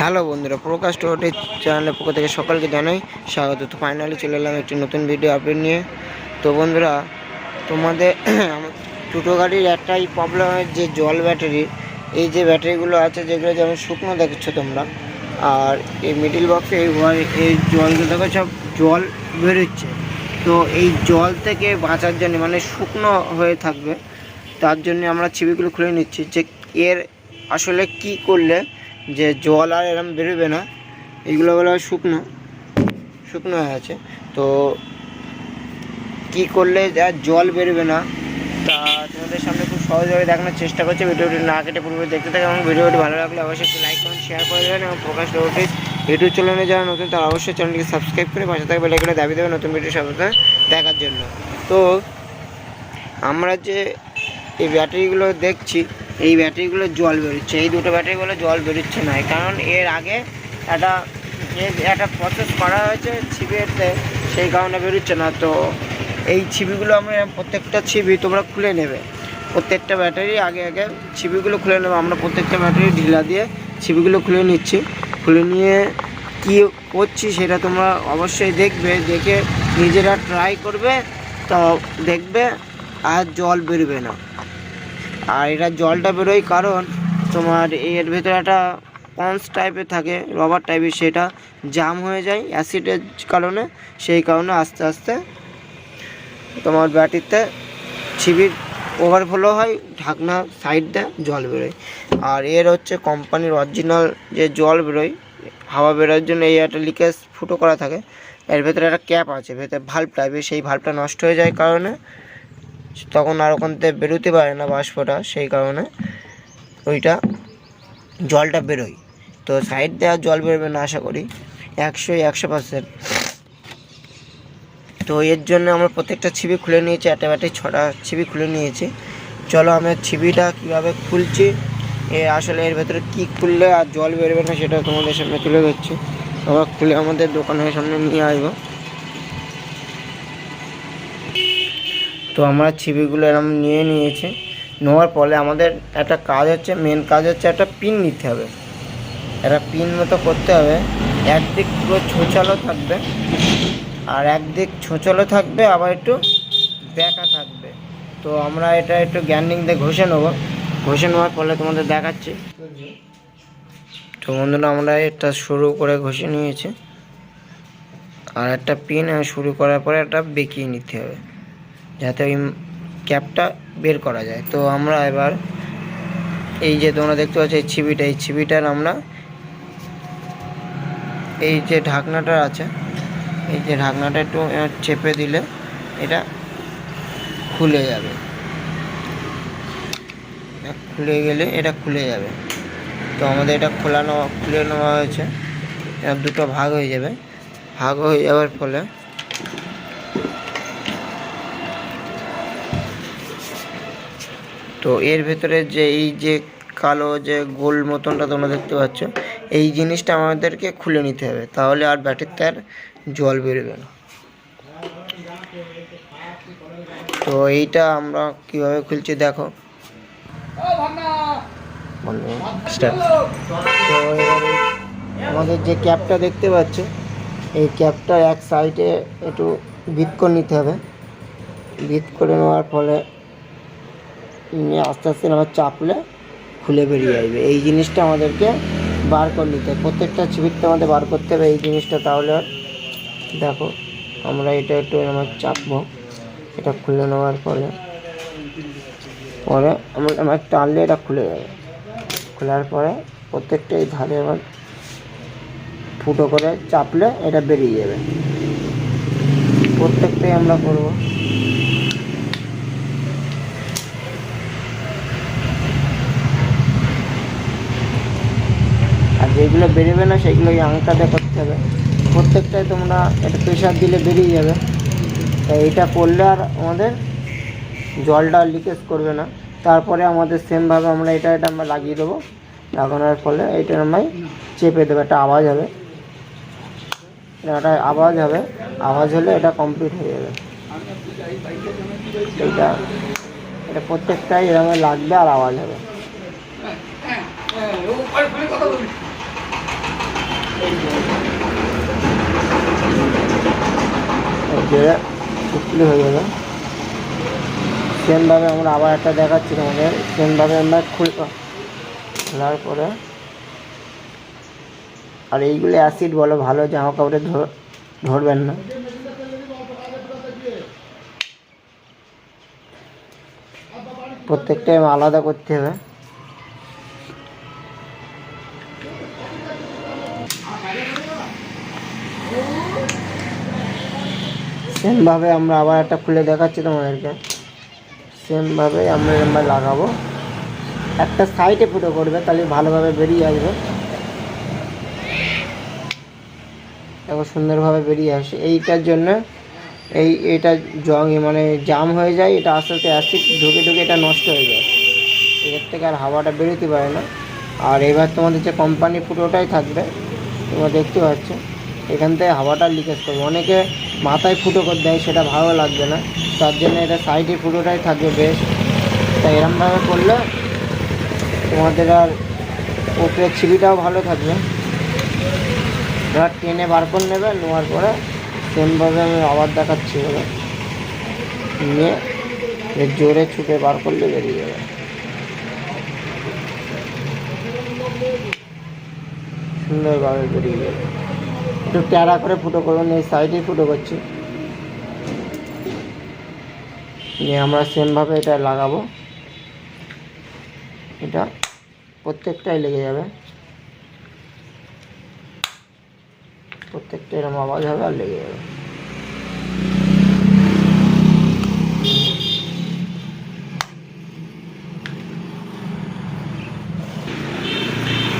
Hello বন্ধুরা, প্রকাশ টোটি চ্যানেলের পক্ষ থেকে সকলকে জানাই স্বাগত। তো ফাইনালি চলে এলাম একটি নতুন ভিডিও আপডেট নিয়ে। তো বন্ধুরা, তোমাদের টোটো গাড়ির একটাই প্রবলেম হয় যে জল ব্যাটারি এই যে ব্যাটারিগুলো আছে যেগুলো যেমন শুকনো দেখছ তোমরা, আর এই মিডিল বক্সে এই এই জলগুলো দেখো সব জল বেরোচ্ছে। তো এই জল থেকে বাঁচার জন্য মানে শুকনো হয়ে থাকবে, তার জন্য আমরা ছিবিগুলো খুলে নিচ্ছি যে এর আসলে কি করলে যে জল আর এরম বেরোবে না এইগুলো বলা শুকনো শুকনো হয়ে আছে। তো কি করলে আর জল বেরোবে না, তা তোমাদের সামনে খুব সহজভাবে দেখানোর চেষ্টা করছি। ভিডিওটি না কেটে পুরো দেখতে থাকে এবং ভিডিওটি ভালো লাগলে অবশ্যই একটু লাইক কমেন্ট শেয়ার করে দেবেন এবং প্রকাশ রোবটি ইউটিউব চ্যানেলে যারা নতুন, তারা অবশ্যই চ্যানেলটিকে সাবস্ক্রাইব করে পাশে থাকবে লেগে দাবি দেবে নতুন ভিডিও সাথে দেখার জন্য। তো আমরা যে এই ব্যাটারিগুলো দেখছি এই ব্যাটারিগুলো জল বেরোচ্ছে। এই দুটো ব্যাটারিগুলো জল বেরোচ্ছে না। কারণ এর আগে একটা একটা প্রসেস করা হয়েছে ছিপিতে সেই কারণে বেরোচ্ছে না। তো এই ছিপিগুলো আমরা, প্রত্যেকটা ছিপি তোমরা খুলে নেবে। প্রত্যেকটা ব্যাটারি আগে আগে ছিপিগুলো খুলে নেবে। আমরা প্রত্যেকটা ব্যাটারি ঢিলা দিয়ে ছিপিগুলো খুলে নিচ্ছি। খুলে নিয়ে কী করছি সেটা তোমরা অবশ্যই দেখবে। দেখে নিজেরা ট্রাই করবে, তো দেখবে আর জল বেরোবে না। আর এটা জলটা বেরোয় কারণ তোমার এর ভেতরে একটা পন্স টাইপের থাকে রবার টাইপের সেটা জাম হয়ে যায় অ্যাসিডের কারণে, সেই কারণে আস্তে আস্তে তোমার ব্যাটারিতে ছিবির ওভারফ্লো হয়, ঢাকনা সাইড দিয়ে জল বেরোয়। আর এর হচ্ছে কোম্পানির অরিজিনাল যে জল বেরোয়, হাওয়া বেরোর জন্য এই একটা লিকেজ ফুটো করা থাকে, এর ভেতরে একটা ক্যাপ আছে, ভেতরে ভাল্ব টাইপের সেই ভাল্বটা নষ্ট হয়ে যায় কারণে তখন আর ওখান থেকে বেরোতে পারে না বাষ্পটা, সেই কারণে ওইটা জলটা বেরোয়। তো সাইড দেওয়া জল বেরোবে না আশা করি। একশো একশো পার্সেন্ট তো এর জন্য আমরা প্রত্যেকটা ছিবি খুলে নিয়েছি, একটা ব্যাটারি ছটা ছিবি খুলে নিয়েছি। চলো আমরা ছিবিটা কীভাবে খুলছি, এ আসলে এর ভেতরে কী খুললে আর জল বেরোবে না সেটা তোমাদের সামনে তুলে ধরছি। আমরা খুলে আমাদের দোকানের সামনে নিয়ে আসব। তো আমরা ছিপিগুলো এরকম নিয়ে নিয়েছি। নেওয়ার ফলে আমাদের একটা কাজ হচ্ছে মেন কাজ হচ্ছে একটা পিন নিতে হবে। একটা পিন মতো করতে হবে। একদিক পুরো ছোচালো থাকবে আর একদিক ছোঁচালো থাকবে, আবার একটু ব্যাকা থাকবে। তো আমরা এটা একটু গ্যান্ডিং দিয়ে ঘষে নেব। ঘষে নেওয়ার ফলে তোমাদের দেখাচ্ছি। তো বন্ধুরা, আমরা এটা শুরু করে ঘষে নিয়েছি। আর একটা পিন শুরু করার পরে একটা বেঁকিয়ে নিতে হবে। যাতে ওই ক্যাপটা বের করা যায়। তো আমরা এবার এই যে তোমরা দেখতে পাচ্ছ, এই ছিবিটা, এই ছিবিটার আমরা এই যে ঢাকনাটা আছে, এই যে ঢাকনাটা একটু চেপে দিলে এটা খুলে যাবে। খুলে গেলে এটা খুলে যাবে। তো আমাদের এটা খোলা নেওয়া খুলে নেওয়া হয়েছে। দুটো ভাগ হয়ে যাবে। ভাগ হয়ে যাওয়ার ফলে তো এর ভেতরে যে এই যে কালো যে গোল মতনটা তোমরা দেখতে পাচ্ছ এই জিনিসটা আমাদেরকে খুলে নিতে হবে তাহলে আর ব্যাটারিতে আর জল বেরোবে না। তো এইটা আমরা কীভাবে খুলছি দেখো। আমাদের যে ক্যাপটা দেখতে পাচ্ছ এই ক্যাপটা এক সাইডে একটু ভিত করে নিতে হবে। ভিত করে নেওয়ার ফলে নিয়ে আস্তে আস্তে আবার চাপলে খুলে বেরিয়ে আসবে। এই জিনিসটা আমাদেরকে বার করে নিতে প্রত্যেকটা ছিপিতে আমাদের বার করতে হবে। এই জিনিসটা তাহলে দেখো, আমরা এটা একটু আমার চাপবো। এটা খুলে নেওয়ার পরে পরে আমরা আমার টানলে এটা খুলে যাবে। খোলার পরে প্রত্যেকটা এই ধারে আবার ফুটো করে চাপলে এটা বেরিয়ে যাবে। প্রত্যেকটাই আমরা করব। যেগুলো বেরোবে না, সেগুলো ওই আংটাতে করতে হবে। প্রত্যেকটাই তোমরা একটা প্রেশার দিলে বেরিয়ে যাবে। তাই এটা করলে আর আমাদের জলটা লিকেজ করবে না। তারপরে আমাদের সেমভাবে আমরা এটা এটা আমরা লাগিয়ে দেবো। লাগানোর ফলে এটা আমরা চেপে দেবো, একটা আওয়াজ হবে। একটা আওয়াজ হবে। আওয়াজ হলে এটা কমপ্লিট হয়ে যাবে। এটা এটা প্রত্যেকটাই এরকম লাগবে আর আওয়াজ হবে। শুকলি হয়ে যাবে সেমভাবে আমরা আবার একটা দেখাচ্ছি তোমাদের। সেমভাবে আমরা খুল খোলার পরে। আর এইগুলো অ্যাসিড বলো, ভালো জামা কাপড়ে ধর- ধরবেন না। প্রত্যেকটাই আলাদা করতে হবে। সেমভাবে আমরা আবার একটা খুলে দেখাচ্ছি তোমাদেরকে। সেমভাবে আমরা এবার লাগাবো। একটা সাইডে ফুটো করবে, তাহলে ভালোভাবে বেরিয়ে আসবে। দেখো সুন্দরভাবে বেরিয়ে আসে। এইটার জন্য এই, এটা জং মানে জাম হয়ে যায়, এটা আস্তে আস্তে অ্যাসিড ঢুকে ঢুকে এটা নষ্ট হয়ে যায়। এর থেকে আর হাওয়াটা বেরোতে পারে না। আর এবার তোমাদের যে কোম্পানি ফুটোটাই থাকবে, তোমরা দেখতে পাচ্ছ। এখান থেকে হাওয়াটা লিকেজ করবে। অনেকে মাথায় ফুটো করে দেয়, সেটা ভালো লাগবে না। তার জন্য এটা সাইডে ফুটোটাই থাকবে বেশ তাই এরমভাবে করলে তোমাদের আর উপরে ছিবিটাও ভালো থাকবে। এবার টেনে বার করে নেবে, নেওয়ার পরে সেমভাবে আমি আবার দেখাচ্ছি এবার নিয়ে জোরে ছুটে বার করলে বেরিয়ে যাবে। সুন্দরভাবে বেরিয়ে যাবে। একটু ট্যারা করে ফুটো করবেন এই সাইডেই ফুটো করছি। নিয়ে আমরা সেমভাবে এটা লাগাবো। এটা প্রত্যেকটাই লেগে যাবে। প্রত্যেকটা এরকম আওয়াজ হবে আর লেগে যাবে।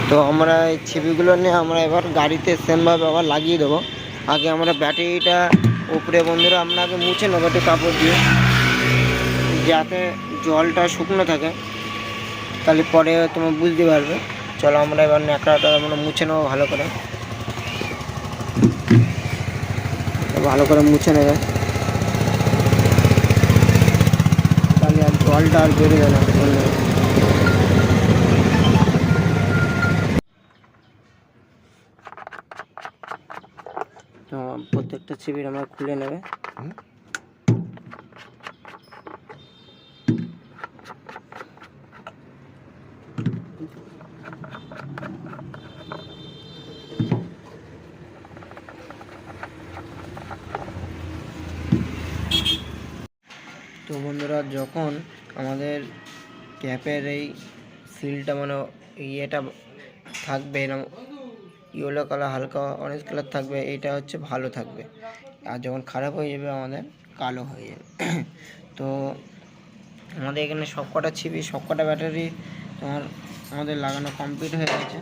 তো আমরা এই ছিপিগুলো নিয়ে আমরা এবার গাড়িতে সেমভাবে আবার লাগিয়ে দেবো। আগে আমরা ব্যাটারিটা উপরে, বন্ধুরা, আমরা আগে মুছে নেব একটু কাপড় দিয়ে, যাতে জলটা শুকনো থাকে। তাহলে পরে তোমার বুঝতে পারবে। চলো আমরা এবার ন্যাকড়াটা আমরা মুছে নেব ভালো করে। ভালো করে মুছে নেবে। তাহলে আর জলটা আর বেরোবে না প্রত্যেকটা ছিপির আমরা খুলে নেবে। তো বন্ধুরা যখন আমাদের ক্যাপের এই সিলটা মানে ইয়েটা থাকবে এরকম ইয়েলো কালার, হালকা অরেঞ্জ কালার থাকবে, এটা হচ্ছে ভালো থাকবে। আর যখন খারাপ হয়ে যাবে, আমাদের কালো হয়ে যাবে। তো আমাদের এখানে সবকটা ছিপি সবকটা ব্যাটারি তোমার আমাদের লাগানো কমপ্লিট হয়ে গেছে।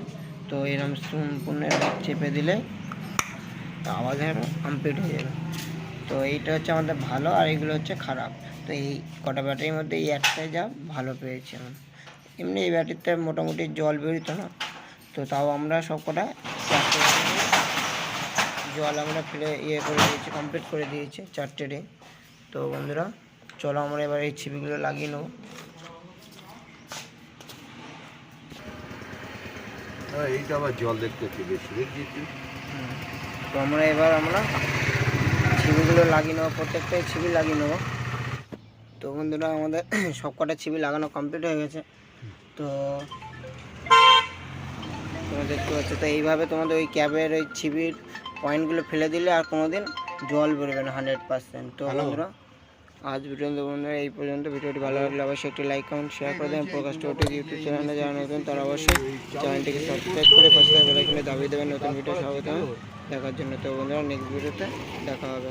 তো এরকম সম্পূর্ণ চেপে দিলে আওয়াজ কমপ্লিট হয়ে যাবে। তো এইটা হচ্ছে আমাদের ভালো, আর এগুলো হচ্ছে খারাপ। তো এই কটা ব্যাটারির মধ্যে এই একটাই যা ভালো পেয়েছি এমনি এই ব্যাটারিতে মোটামুটি জল বেরোতো না। তো তাও আমরা সব কটা জল আমরা ফেলে ইয়ে করে দিয়েছি কমপ্লিট করে দিয়েছি চারটে রে তো বন্ধুরা চলো আমরা এবার এই ছিপিগুলো লাগিয়ে নেব। হ্যাঁ এইটা আবার জল দেখতে একটু বেশি দেখছি তো আমরা এবার আমরা ছিপিগুলো লাগিয়ে নেব প্রত্যেকটাই ছিপি লাগিয়ে নেব। তো বন্ধুরা আমাদের সব কটা ছিপি লাগানো কমপ্লিট হয়ে গেছে। তো তোমরা দেখতে পাচ্ছ তো এইভাবে তোমাদের ওই ক্যাবের ওই ছিপির পয়েন্টগুলো ফেলে দিলে আর কোনো দিন জল বেরোবে না হান্ড্রেড পার্সেন্ট তো বন্ধুরা আজ পর্যন্ত বন্ধুরা এই পর্যন্ত। ভিডিওটি ভালো লাগলে অবশ্যই একটি লাইক কমেন্ট শেয়ার করে দেবেন। প্রকাশ টোটির ইউটিউব চ্যানেলে যারা নতুন তারা অবশ্যই চ্যানেলটিকে সাবস্ক্রাইব করে পাশে বেলাইকনে দাবি দেবেন। নতুন ভিডিও স্বাগত দেখার জন্য। তো বন্ধুরা নেক্সট ভিডিওতে দেখা হবে।